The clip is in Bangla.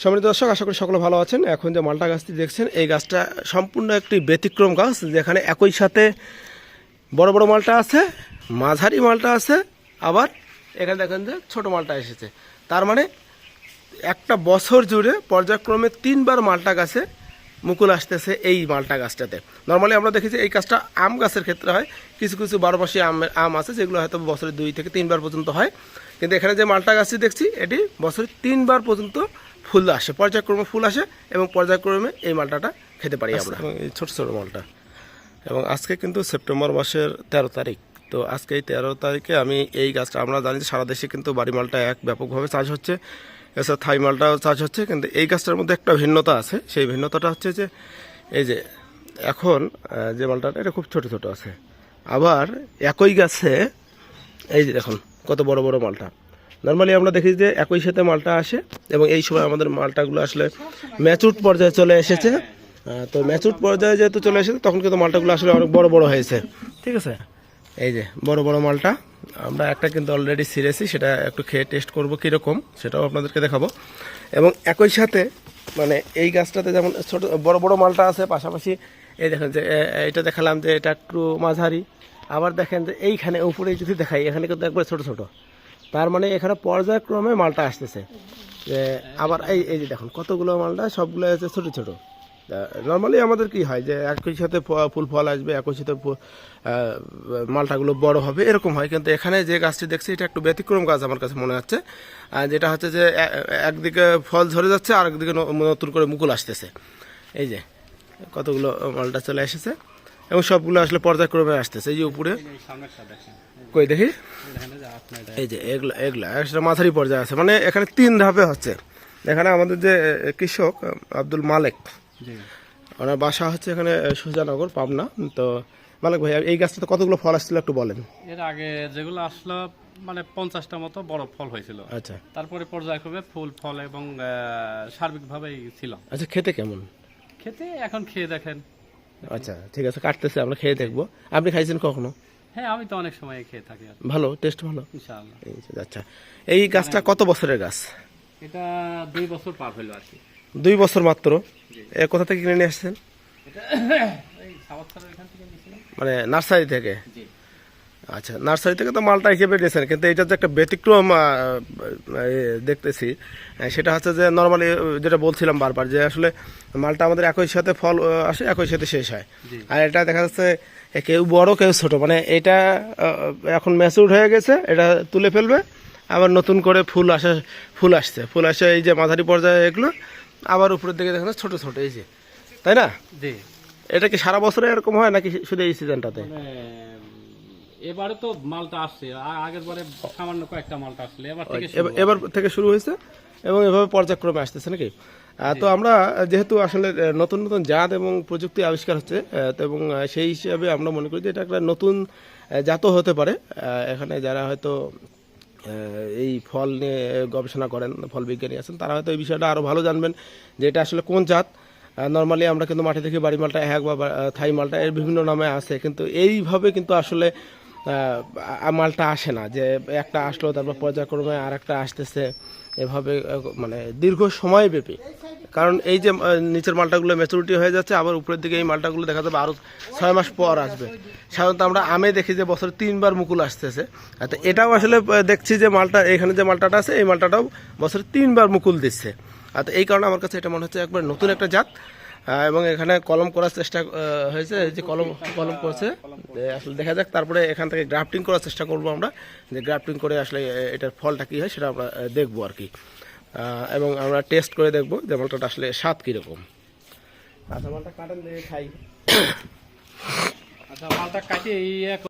সম্মানিত দর্শক, আশা করি সকলে ভালো আছেন। এখন যে মালটা গাছটি দেখছেন, এই গাছটা সম্পূর্ণ একটি ব্যতিক্রম গাছ, যেখানে একই সাথে বড় বড় মালটা আছে, মাঝারি মালটা আছে, আবার এখানে দেখেন যে ছোট মালটা এসেছে। তার মানে একটা বছর জুড়ে পর্যায়ক্রমে তিনবার মালটা গাছে মুকুল আসতেছে এই মালটা গাছটাতে। নর্মালি আমরা দেখেছি এই গাছটা আম গাছের ক্ষেত্রে হয়, কিছু কিছু বারো মাসে আম আম আছে, যেগুলো হয়তো বছরে দুই থেকে তিনবার পর্যন্ত হয়। কিন্তু এখানে যে মালটা গাছটি দেখছি, এটি বছরে তিনবার পর্যন্ত ফুল আসে পর্যায়ক্রমে ফুল আসে এবং পর্যায়ক্রমে এই মালটাটা খেতে পারি আমরা। এই ছোট ছোট মালটা। এবং আজকে কিন্তু সেপ্টেম্বর মাসের তেরো তারিখ। তো আজকে এই তেরো তারিখে আমি এই গাছটা আমরা জানি যে সারা দেশে কিন্তু বাড়ি মালটা এক ব্যাপকভাবে চাষ হচ্ছে। এছাড়া থাই মালটাও চাষ হচ্ছে কিন্তু এই গাছটার মধ্যে একটা ভিন্নতা আছে। সেই ভিন্নতাটা হচ্ছে যে এই যে এখন যে মালটাটা এটা খুব ছোট ছোট আছে। আবার একই গাছে এই যে দেখুন কত বড় বড় মালটা। নর্মালি আমরা দেখি যে একই সাথে মালটা আসে এবং এই সময় আমাদের মালটাগুলো আসলে ম্যাচুড পর্যায়ে চলে এসেছে। তো ম্যাচুড পর্যায়ে যেহেতু চলে এসেছে, তখন কিন্তু মালটাগুলো আসলে অনেক বড় বড় হয়েছে। ঠিক আছে? এই যে, বড় বড় মালটা। আমরা একটা কিন্তু অলরেডি সিরেছি সেটা একটু খেয়ে টেস্ট করব কীরকম, সেটাও আপনাদেরকে দেখাবো। এবং একই সাথে মানে এই গাছটাতে যেমন ছোট, বড় বড় মালটা আছে, পাশাপাশি এই দেখেন যে এটা দেখালাম যে এটা একটু মাঝারি। আবার দেখেন যে এইখানে উপরে যদি দেখাই, এখানে কিন্তু একবার ছোট ছোট। তার মানে এখানে পর্যায়ক্রমে মালটা আসতেছে। যে আবার এই এই যে দেখুন, কতগুলো মালটা, সবগুলো আছে ছোট ছোট। নর্মালি আমাদের কি হয় যে একই সাথে ফুল ফল আসবে, একই সাথে মালটাগুলো বড় হবে, এরকম হয়। কিন্তু এখানে যে গাছটি দেখছি, এটা একটু ব্যতিক্রম গাছ আমার কাছে মনে হচ্ছে। যেটা হচ্ছে যে একদিকে ফল ঝরে যাচ্ছে, আর একদিকে নতুন করে মুকুল আসতেছে। এই যে, কতগুলো মালটা চলে এসেছে। এবং সবগুলো আসলে পর্যায়ক্রমে আসতেছে, এই যে উপরে। কই দেখি? এই যে এগুলা এগুলা সেটা মাঝারি পর্যায়ে আছে। মানে এখানে তিন ধাপে হচ্ছে। এখানে আমাদের যে কৃষক আব্দুল মালেক। ওনার বাসা হচ্ছে এখানে সুজানগর পাবনা। তো মালেক ভাই এই গাছটাতে কতগুলো ফল আসছিল একটু বলেন। এর আগে যেগুলো আসলো মানে পঞ্চাশটা মতো বড় ফল হয়েছিল। আচ্ছা। তারপরে পর্যায়ক্রমে ফুল ফল এবং সার্বিকভাবেই ছিল। আচ্ছা খেতে কেমন? খেতে এখন খেয়ে দেখেন। আচ্ছা ঠিক আছে কাটতেছে আমরা খেয়ে দেখব। আপনি খাইছেন কখনো? হ্যাঁ আমি তো অনেক সময় খেয়ে থাকি আর ভালো টেস্ট ভালো? ইনশাআল্লাহ। এই যে, আচ্ছা। এই গাছটা কত বছরের গাছ? এটা দুই বছর পার হইল আর কি। দুই বছর মাত্র? এ কোথা থেকে কিনে নিয়ে আসছেন? এটা এই সাবাত্তারের এখান থেকে নিয়েছিলাম। মানে নার্সারি থেকে? জি। আচ্ছা নার্সারি থেকে তো মালটা হিসেবে দিয়েছেন কিন্তু এটা যে একটা ব্যতিক্রম দেখতেছি সেটা হচ্ছে যে নর্মালি যেটা বলছিলাম বারবার যে আসলে মালটা আমাদের একই সাথে ফল আসে একই সাথে শেষ হয়। আর এটা দেখা যাচ্ছে কেউ বড় কেউ ছোট মানে এটা এখন ম্যাচুর হয়ে গেছে এটা তুলে ফেলবে আবার নতুন করে ফুল আসে ফুল আসছে ফুল আসে এই যে মাঝারি পর্যায়ে এগুলো আবার উপরের দিকে দেখা যাচ্ছে ছোট ছোট এই যে তাই না? জি। এটা কি সারা বছরে এরকম হয় নাকি শুধু এই সিজনটাতে এবারে তো মালটা আসছে। আগের বারে সামান্য কয়েকটা মালটা আসলে। এবার থেকে। এবার- থেকে শুরু হয়েছে এবং এভাবে পর্যায়ক্রমে আসতেছে নাকি? তো আমরা যেহেতু আসলে নতুন নতুন জাত এবং প্রযুক্তি আবিষ্কার হচ্ছে তো এবং সেই হিসাবে আমরা মনে করি যে এটা একটা নতুন জাতও হতে পারে। এখানে যারা হয়তো এই ফল নিয়ে গবেষণা করেন ফল বিজ্ঞানী আছেন তারা হয়তো এই বিষয়টা আরও ভালো জানবেন যে এটা আসলে কোন জাত। নর্মালি আমরা কিন্তু মাঠে থেকে বাড়ি মালটা এক বা থাই মালটা এর বিভিন্ন নামে আছে কিন্তু এইভাবে কিন্তু আসলে মালটা আসে না, যে একটা আসলো, তারপর পর্যায়ক্রমে আর একটা আসতেছে, এভাবে মানে দীর্ঘ সময় ব্যাপী কারণ এই যে নিচের মালটাগুলো ম্যাচুরিটি হয়ে যাচ্ছে, আবার উপরের দিকে এই মালটাগুলো দেখা যাবে আরও ছয় মাস পর আসবে। সাধারণত আমরা আমে দেখি যে, বছরে তিনবার মুকুল আসতেছে। তো এটাও আসলে দেখছি যে, মালটা, এখানে যে মালটাটা আছে, এই মালটাটাও বছরে তিনবার মুকুল দিচ্ছে। আর এই কারণে আমার কাছে এটা মনে হচ্ছে একবার নতুন একটা জাত। এবং এখানে কলম করার চেষ্টা হয়েছে যে কলম কলম করছে। আসলে দেখা যাক, তারপরে এখান থেকে গ্রাফটিং করার চেষ্টা করব আমরা, যে গ্রাফটিং করে আসলে এটার ফলটা কী হয় সেটা আমরা দেখব আর কি। এবং আমরা টেস্ট করে দেখব যে মালটা আসলে স্বাদ কীরকম। আচ্ছা মালটা কাটেন খাই। আচ্ছা মালটা এই এক